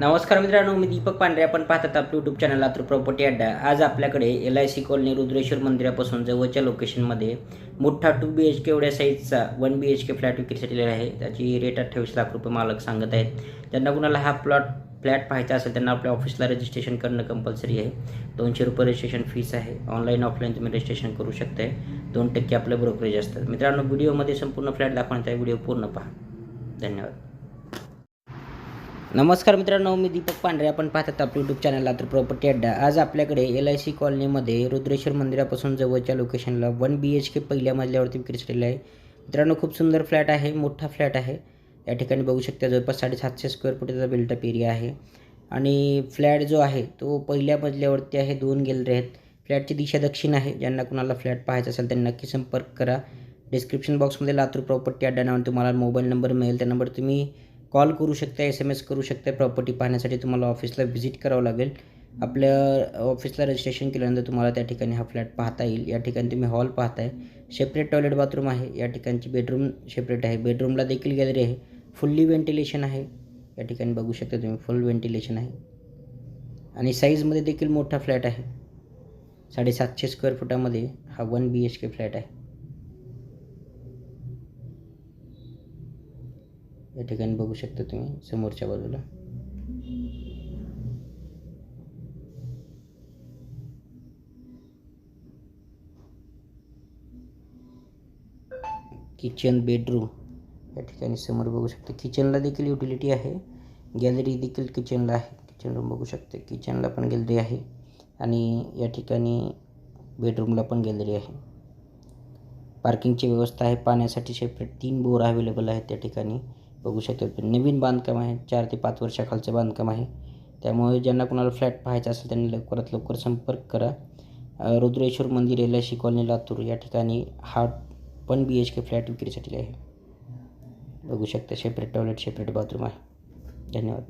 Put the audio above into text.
नमस्कार मित्रांनो मी दीपक पांढरे. आपण पाहतात आपलं यूट्यूब चॅनल लातूर प्रॉपर्टी अड्डा. आज आपल्याकडे L I C colony Rudreshwar मंदिरापासून जवळच्या लोकेशनमध्ये मोठा टू बी एच के एवढ्या साईजचा one B H K flat विक्रीसाठी आहे. त्याची रेट अठ्ठावीस लाख रुपये मालक सांगत आहेत. ज्यांना कुणाला हा प्लॉट फ्लॅट पाहायचा असेल त्यांना आपल्या ऑफिसला रजिस्ट्रेशन करणं कंपल्सरी आहे. दोनशे रुपये रजिस्ट्रेशन फीस आहे. ऑनलाईन ऑफलाईन तुम्ही रजिस्ट्रेशन करू शकताय. दोन टक्के आपलं ब्रोकरेज असतात मित्रांनो व्हिडिओमध्ये संपूर्ण फ्लॅट दाखवण्याचा व्हिडिओ पूर्ण पहा. धन्यवाद. नमस्कार मित्रांनो मी दीपक पांढरे. आपण पाहतात आपल्या यूट्यूब चॅनल लातूर प्रॉपर्टी अड्डा. आज आपल्याकडे एल आय सी कॉलनीमध्ये रुद्रेश्वर मंदिरापासून जवळच्या लोकेशनला वन बी एच के पहिल्या मजल्यावरती विक्री आहे. मित्रांनो खूप सुंदर फ्लॅट आहे मोठा फ्लॅट आहे. या ठिकाणी बघू शकता जवळपास साडेसातशे स्क्वेअर फुटाचा बिल्टअप एरिया आहे. आणि फ्लॅट जो आहे तो पहिल्या मजल्यावरती आहे दोन गॅलरी आहेत. फ्लॅटची दिशा दक्षिण आहे. ज्यांना कुणाला फ्लॅट पाहायचा असेल त्यांना नक्की संपर्क करा. डिस्क्रिप्शन बॉक्समध्ये लातूर प्रॉपर्टी अड्डा नावाने तुम्हाला मोबाईल नंबर मिळेल. त्या नंबर तुम्ही कॉल करू शकता एस एम एस करू शकता प्रॉपर्टी पाहण्यासाठी. तुम्हाला ऑफिसला व्हिजिट करावं लागेल. आपल्या ऑफिसला रजिस्ट्रेशन केल्यानंतर तुम्हाला त्या ठिकाणी हा फ्लॅट पाहता येईल. या ठिकाणी तुम्ही हॉल पाहताय. सेपरेट टॉयलेट बाथरूम आहे. या ठिकाणची बेडरूम सेपरेट आहे. बेडरूमला देखील गॅलरी आहे. फुल्ली व्हेंटिलेशन आहे. या ठिकाणी बघू शकता तुम्ही फुल व्हेंटिलेशन आहे. आणि साईजमध्ये देखील मोठा फ्लॅट आहे. साडेसातशे स्क्वेअर फुटामध्ये हा one B H K flat आहे. या ठिकाणी बघू शकता तुम्ही समोरच्या बाजूला. किचन बेडरूम या ठिकाणी समोर बघू शकता किचनला देखील युटिलिटी आहे. गॅलरी देखील किचनला आहे. किचन रूम बघू शकते किचनला पण गॅलरी आहे. आणि या ठिकाणी बेडरूमला पण गॅलरी आहे. पार्किंगची व्यवस्था आहे. पाण्यासाठी सेपरेट तीन बोर अवेलेबल आहेत त्या ठिकाणी. बघू शकतो. नवीन बांधकाम आहे. चार ते पाच वर्षाखालचं बांधकाम आहे. त्यामुळे ज्यांना कोणाला फ्लॅट पाहायचा असेल त्यांनी लवकरात लवकर संपर्क करा. रुद्रेश्वर मंदिर L I C colony Latur. या ठिकाणी हा पण बी एच के फ्लॅट विक्रीसाठी आहे. बघू शकता सेपरेट टॉयलेट सेपरेट बाथरूम आहे. धन्यवाद.